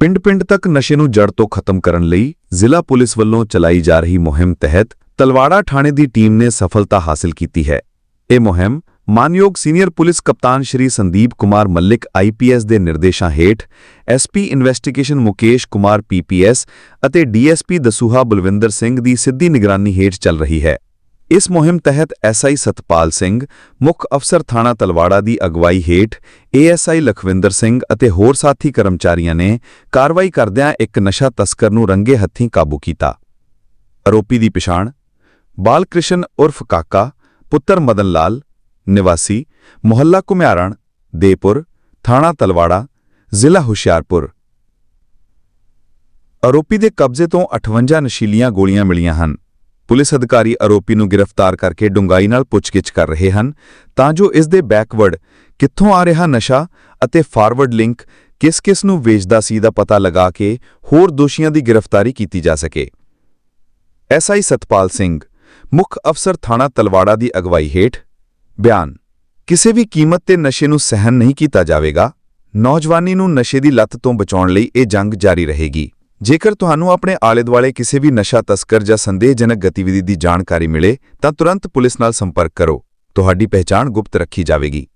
ਪਿੰਡ-ਪਿੰਡ ਤੱਕ ਨਸ਼ੇ ਨੂੰ ਜੜ ਤੋਂ ਖਤਮ ਕਰਨ ਲਈ ਜ਼ਿਲ੍ਹਾ ਪੁਲਿਸ ਵੱਲੋਂ ਚਲਾਈ ਜਾ ਰਹੀ ਮੁਹਿੰਮ ਤਹਿਤ ਤਲਵਾੜਾ ਥਾਣੇ ਦੀ ਟੀਮ ਨੇ ਸਫਲਤਾ ਹਾਸਲ ਕੀਤੀ ਹੈ। ਇਹ ਮੁਹਿੰਮ ਮਾਨਯੋਗ ਸੀਨੀਅਰ ਪੁਲਿਸ ਕਪਤਾਨ ਸ਼੍ਰੀ ਸੰਦੀਪ ਕੁਮਾਰ ਮੱਲਿਕ ਆਈਪੀਐਸ ਦੇ ਨਿਰਦੇਸ਼ਾਂ ਹੇਠ SP investigation Mukesh Kumar PPS ਅਤੇ ਡੀਐਸਪੀ ਦਸੂਹਾ ਬਲਵਿੰਦਰ ਸਿੰਘ ਦੀ ਸਿੱਧੀ ਨਿਗਰਾਨੀ ਹੇਠ ਚੱਲ ਰਹੀ ਹੈ। ਇਸ ਮੁਹਿੰਮ ਤਹਿਤ ਐਸਆਈ ਸਤਪਾਲ ਸਿੰਘ, ਮੁੱਖ ਅਫਸਰ ਥਾਣਾ ਤਲਵਾੜਾ ਦੀ ਅਗਵਾਈ ਹੇਠ ਏਐਸਆਈ ਲਖਵਿੰਦਰ ਸਿੰਘ ਅਤੇ ਹੋਰ ਸਾਥੀ ਕਰਮਚਾਰੀਆਂ ਨੇ ਕਾਰਵਾਈ ਕਰਦਿਆਂ ਇੱਕ ਨਸ਼ਾ ਤਸਕਰ ਨੂੰ ਰੰਗੇ ਹੱਥੀਂ ਕਾਬੂ ਕੀਤਾ। ਆਰੋਪੀ ਦੀ ਪਛਾਣ ਬਾਲਕ੍ਰਿਸ਼ਨ ਉਰਫ ਕਾਕਾ, ਪੁੱਤਰ ਮਦਨ ਲਾਲ, ਨਿਵਾਸੀ ਮੁਹੱਲਾ ਕੁਮਿਆਰਣ ਦੇਪੁਰ, ਥਾਣਾ ਤਲਵਾੜਾ, ਜ਼ਿਲ੍ਹਾ ਹੁਸ਼ਿਆਰਪੁਰ। ਆਰੋਪੀ ਦੇ ਕਬਜ਼ੇ ਤੋਂ 58 ਨਸ਼ੀਲੀਆਂ ਗੋਲੀਆਂ ਮਿਲੀਆਂ ਹਨ। ਪੁਲਿਸ ਅਧਿਕਾਰੀ ਆਰੋਪੀ ਨੂੰ ਗ੍ਰਿਫਤਾਰ ਕਰਕੇ ਡੂੰਘਾਈ ਨਾਲ ਪੁੱਛਗਿੱਛ ਕਰ ਰਹੇ ਹਨ। ਤਾਂ ਜੋ ਇਸ ਦੇ ਬੈਕਵਰਡ ਕਿੱਥੋਂ ਆ ਰਿਹਾ ਨਸ਼ਾ ਅਤੇ ਫਾਰਵਰਡ ਲਿੰਕ ਕਿਸ-ਕਿਸ ਨੂੰ ਵੇਚਦਾ ਸੀ ਦਾ ਪਤਾ ਲਗਾ ਕੇ ਹੋਰ ਦੋਸ਼ੀਆਂ ਦੀ ਗ੍ਰਿਫਤਾਰੀ ਕੀਤੀ ਜਾ ਸਕੇ। ਐਸਆਈ ਸਤਪਾਲ ਸਿੰਘ, ਮੁੱਖ ਅਫਸਰ ਥਾਣਾ ਤਲਵਾੜਾ ਦੀ ਅਗਵਾਈ ਹੇਠ, ਬਿਆਨ, ਕਿਸੇ ਵੀ ਕੀਮਤ ਤੇ ਨਸ਼ੇ ਨੂੰ ਸਹਿਨ ਨਹੀਂ ਕੀਤਾ ਜਾਵੇਗਾ। ਨੌਜਵਾਨੀ ਨੂੰ ਨਸ਼ੇ ਦੀ ਲੱਤ ਤੋਂ ਬਚਾਉਣ ਲਈ ਇਹ ਜੰਗ ਜਾਰੀ ਰਹੇਗੀ। ਜੇਕਰ ਤੁਹਾਨੂੰ ਆਪਣੇ ਆਲੇ-ਦੁਆਲੇ ਕਿਸੇ ਵੀ ਨਸ਼ਾ, ਤਸਕਰ ਜਾਂ ਸੰਦੇਹਜਨਕ ਗਤੀਵਿਧੀ ਦੀ ਜਾਣਕਾਰੀ ਮਿਲੇ, ਤਾਂ ਤੁਰੰਤ ਪੁਲਿਸ ਨਾਲ ਸੰਪਰਕ ਕਰੋ। ਤੁਹਾਡੀ ਪਹਿਚਾਣ ਗੁਪਤ ਰੱਖੀ ਜਾਵੇਗੀ।